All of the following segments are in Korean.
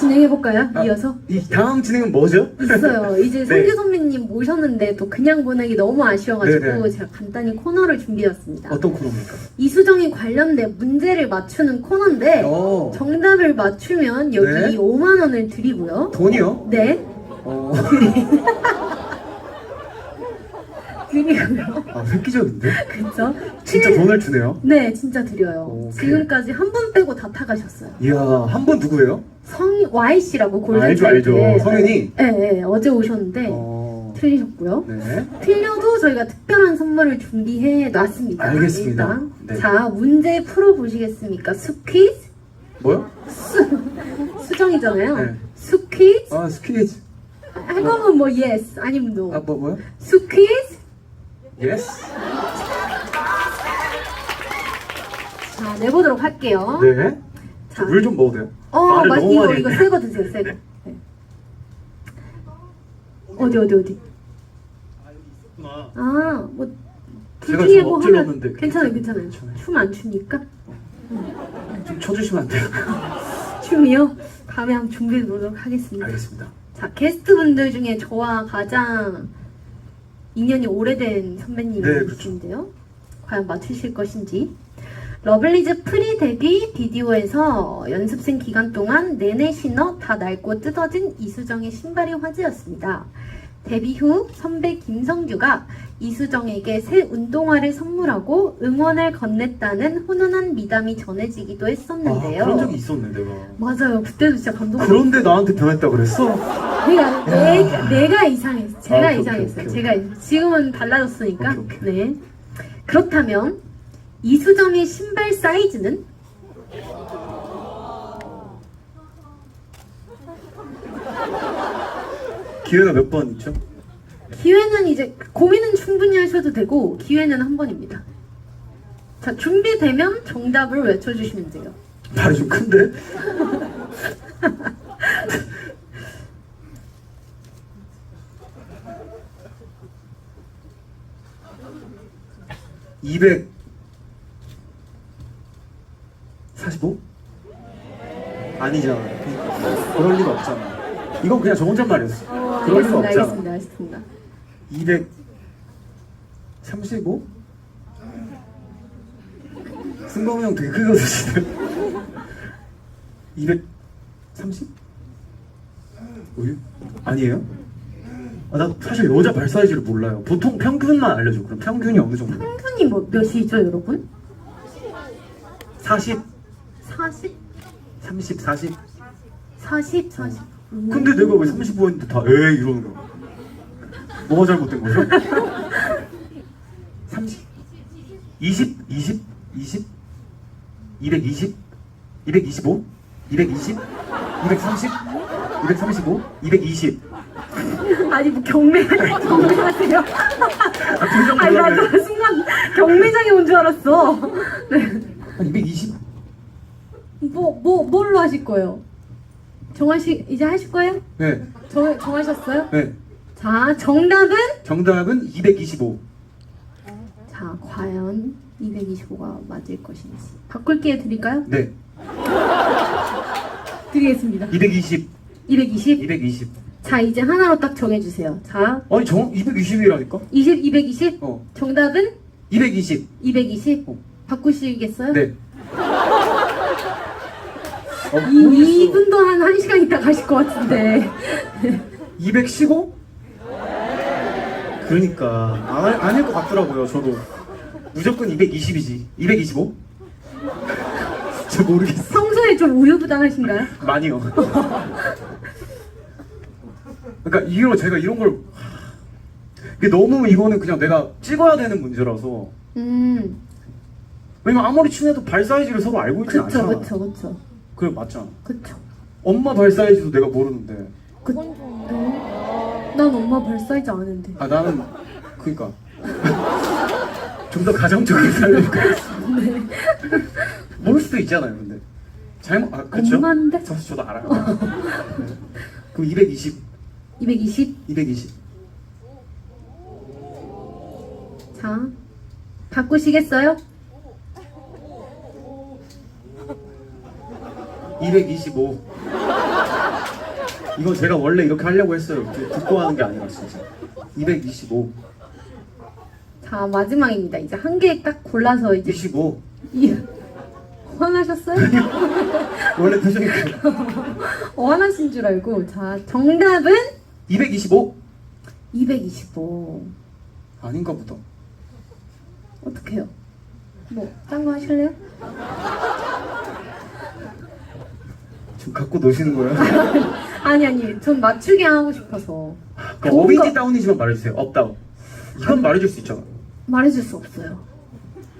진행해볼까요? 아, 이어서? 이 다음 진행은 뭐죠? 있어요. 이제 네. 성규 선배님 모셨는데 또 그냥 보내기 너무 아쉬워가지고 네네. 제가 간단히 코너를 준비했습니다. 어떤 코너입니까? 이수정이 관련된 문제를 맞추는 코너인데 어, 정답을 맞추면 여기 네. 5만 원을 드리고요. 돈이요? 네, 어, 드리고요. 아, 획기적인데? 그쵸? 진짜 칠- 돈을 주네요. 네, 진짜 드려요. 오케이. 지금까지 한 분 빼고 다 타가셨어요. 이야, 한번 누구예요? 성 Y 씨라고 골든 알죠, 알죠. 차이드에 성현이? 네, 네, 어제 오셨는데 어, 틀리셨고요. 네. 틀려도 저희가 특별한 선물을 준비해 놨습니다. 알겠습니다. 일단. 네. 자, 문제 풀어 보시겠습니까? 수퀴즈? 뭐요? 수정이잖아요. 네. 수퀴즈? 아, 스퀴즈. 할 거면 뭐 yes 아니면 no. 아, 뭐, 뭐요? 수퀴즈? 예스? 자, 내보도록 할게요. 네. 자, 물 좀 먹어도 돼요? 어, 말을 맛 너무 이거 많이 이거 했네. 새거 드세요, 새거. 네. 어디 어디 어디? 아, 뭐 제가 뭐 엎질렀는데 하면 괜찮아요, 괜찮아요. 괜찮아요. 괜찮아요. 춤 안 추니까? 좀 쳐주시면 안 돼요? 춤이요? 다음에 한번 준비해 보도록 하겠습니다. 알겠습니다. 자, 게스트분들 중에 저와 가장 인연이 오래된 네, 선배님이신데요. 그렇죠. 과연 맞추실 것인지. 러블리즈 프리 데뷔 비디오에서 연습생 기간 동안 내내 신어 다 낡고 뜯어진 이수정의 신발이 화제였습니다. 데뷔 후 선배 김성규가 이수정에게 새 운동화를 선물하고 응원을 건넸다는 훈훈한 미담이 전해지기도 아, 했었는데요. 그런 적이 있었네, 내가. 맞아요. 그때도 진짜 감동. 그런데 나한테 변했다 그랬어? 내가 내가, 내가 이상했어. 제가 아, 오케이, 이상했어요. 오케이, 제가 이상- 지금은 달라졌으니까. 오케이. 네. 그렇다면 이수정의 신발 사이즈는 기회가 몇 번 있죠? 기회는 이제 고민은 충분히 하셔도 되고 기회는 한 번입니다. 자 준비되면 정답을 외쳐주시면 돼요. 발이 좀 큰데? (200) 45? 아니잖아 그럴 리가 없잖아 이건 그냥 저 혼잣말이었어 그럴 리가 알겠습니다. 없잖아 알겠습니다. 알겠습니다. 235? 승범이 형 되게 크게 웃으시네 230? 우유? 아니에요? 아, 나 사실 여자 발 사이즈를 몰라요 보통 평균만 알려줘 그럼 평균이 어느 정도? 평균이 뭐 몇이죠, 여러분? 40? 40? 30? 40? 40? 40? 근데 내가 왜 35 했는데 다 에이 이러는 거야 뭐가 잘못된 거죠? 30? 20? 20? 20? 220? 225? 220? 230? 235? 220? 아니 뭐 경매 경매하세요? 표정 아니 놀라네. 나도 순간 경매장에 온 줄 알았어. 네. 한 220? 뭐, 뭐, 뭘로 하실 거예요? 정하시, 이제 하실 거예요? 네, 정, 정하셨어요? 네. 자, 정답은? 정답은 225. 자, 과연 225가 맞을 것인지. 바꿀 기회 드릴까요? 네, 드리겠습니다. 220. 220? 220. 자, 이제 하나로 딱 정해 주세요. 자, 아니, 정 220이라니까? 20, 220? 어, 정답은? 220. 220? 어. 바꾸시겠어요? 네. 어, 이. 이분도 한 1시간 있다 가실 것 같은데. 215? 그러니까 아, 아닐 것 같더라고요 저도 무조건 220이지 225? 저 모르겠어 평소에 좀 우유부단하신가요? 많이요 그러니까 이거 제가 이런 걸 이게 너무 이거는 그냥 내가 찍어야 되는 문제라서 음, 왜냐면 아무리 친해도 발 사이즈를 서로 알고 있진 그쵸, 않잖아 그쵸, 그쵸. 그래 맞잖아 그쵸. 엄마 발 사이즈도 내가 모르는데 그, 어? 난 엄마 발 사이즈 아는데. 아 나는 그니까 좀 더 가정적으로 살려고 했어 모를 수도 있잖아요 근데 잘못 아 그쵸? 엄마인데? 저, 저도 알아요 네. 그럼 220 220. 220 자, 바꾸시겠어요? 225 이거 제가 원래 이렇게 하려고 했어요. 이렇게 듣고 하는 게 아니라 진짜. 225. 자, 마지막입니다. 이제 한 개 딱 골라서 이제 25. 이 화나셨어요? 원래 표정이 그 어, 화나신 줄 알고. 자, 정답은 225. 225. 아닌가 보다. 어떡해요? 뭐, 딴 거 하실래요? 지금 갖고 노시는 거예요? 아니, 아니. 전 맞추게 하고 싶어서. 그럼 업인지 다운이지만 말해주세요. 업 다운. 이건 말해줄 수 있잖아. 말해줄 수 없어요.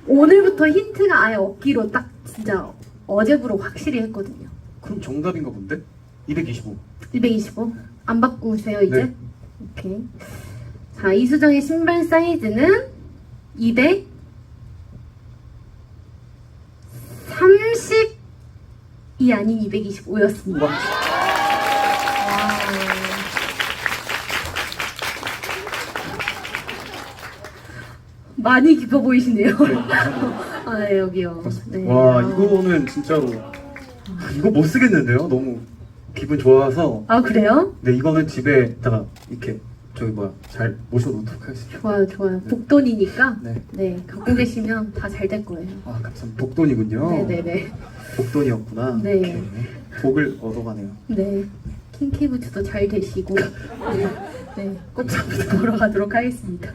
오늘부터 힌트가 아예 없기로 딱 진짜 어제부로 확실히 했거든요. 그럼 정답인가 본데? 225. 225? 안 바꾸세요, 이제? 네. 오케이. 자, 이수정의 신발 사이즈는 200 30 이 아닌 225였습니다. 와. 많이 깊어 보이시네요. 네. 아, 네, 여기요. 네. 와 아. 이거는 진짜로 이거 못 쓰겠는데요? 너무 기분 좋아서 아, 그래요? 네 이거는 집에다가 이렇게 저기 뭐야 잘 모셔놓도록 하겠습니다. 좋아요, 좋아요. 복돈이니까. 네. 네, 갖고 계시면 다 잘 될 거예요. 아 감사합니다. 복돈이군요. 네네네. 복돈이었구나. 네. 복을 얻어가네요. 네. 킹키부츠도 잘 되시고. 네. 네. 꼭 보러 가도록 하겠습니다.